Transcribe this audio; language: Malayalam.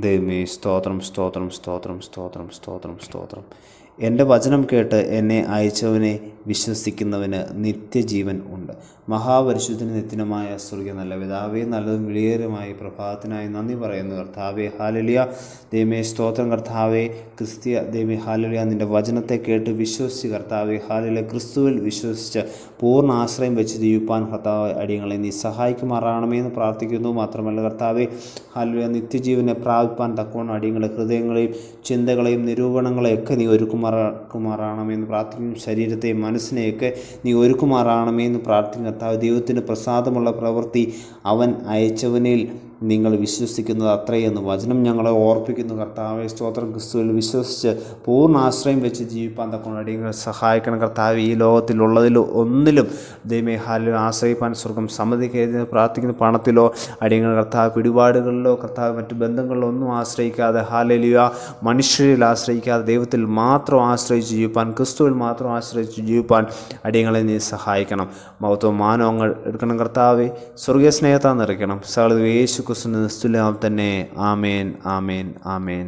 ദൈവമേ സ്തോത്രം സ്തോത്രം സ്തോത്രം സ്തോത്രം സ്തോത്രം സ്തോത്രം. എന്റെ വചനം കേട്ട് എന്നെ അയച്ചവനെ വിശ്വസിക്കുന്നവന് നിത്യജീവൻ ഉണ്ട്. മഹാപരിശുദ്ധന് നിത്യനുമായ സ്വർഗീയ നല്ല പിതാവേ നല്ലതും വിളിയേറുമായി പ്രഭാതത്തിനായി നന്ദി പറയുന്നു കർത്താവേ. ഹാലലിയ ദൈവമേ സ്തോത്രം കർത്താവേ. ക്രിസ്തീയ ദൈവമേ ഹാലലിയ നിന്റെ വചനത്തെ കേട്ട് വിശ്വസിച്ച് കർത്താവേ ഹാലലിയ ക്രിസ്തുവിൽ വിശ്വസിച്ച് പൂർണ ആശ്രയം വെച്ച് ജീവിപ്പാൻ കർത്താവ് അടിയങ്ങളെ നീ സഹായിക്കുമാറാണമേ എന്ന് പ്രാർത്ഥിക്കുന്നു. മാത്രമല്ല കർത്താവെ ഹാലലിയ നിത്യജീവനെ പ്രാപിപ്പാൻ തക്കവണ്ണം അടിയങ്ങളുടെ ഹൃദയങ്ങളെയും ചിന്തകളെയും നിരൂപണങ്ങളെയൊക്കെ നീ ഒരുക്കുമാറാക്കമാറാണമെന്ന് പ്രാർത്ഥിക്കുന്നു. ശരീരത്തെയും മനസ്സിനെയൊക്കെ നീ ഒരുക്കുമാറാണമേ പ്രാർത്ഥിക്കും കർത്താവ് ദൈവത്തിന് പ്രസാദമുള്ള പ്രവൃത്തി അവൻ അയച്ചവനിൽ നിങ്ങൾ വിശ്വസിക്കുന്നത് അത്രയെന്ന് വചനം ഞങ്ങളെ ഓർപ്പിക്കുന്നു. കർത്താവെ സ്തോത്രം. ക്രിസ്തുവിൽ വിശ്വസിച്ച് പൂർണ ആശ്രയം വെച്ച് ജീവിപ്പാൻ തക്കൊണ്ട് അടിയങ്ങൾ സഹായിക്കണം. കർത്താവ് ഈ ലോകത്തിലുള്ളതിൽ ഒന്നിലും ദൈവമേ ഹാലിൽ ആശ്രയിപ്പാൻ സ്വർഗം സമ്മതിക്കരുത് പ്രാർത്ഥിക്കുന്ന പണത്തിലോ അടിയങ്ങൾ കർത്താവ് പിടിപാടുകളിലോ കർത്താവ് മറ്റ് ബന്ധങ്ങളിലോ ഒന്നും ആശ്രയിക്കാതെ ഹാലലിയ മനുഷ്യരിൽ ആശ്രയിക്കാതെ ദൈവത്തിൽ മാത്രം ആശ്രയിച്ച് ജീവിപ്പാൻ ക്രിസ്തുവിൽ മാത്രം ആശ്രയിച്ച് ജീവിപ്പാൻ അടിയങ്ങളെ നീ സഹായിക്കണം. മഹത്വം മാനവങ്ങൾ എടുക്കണം. കർത്താവെ സ്വർഗീയ സ്നേഹത്താൻ നിറയ്ക്കണം. സകലത് യേശു ക്രിസ്തു തന്നെ ആമേൻ ആമേൻ ആമേൻ.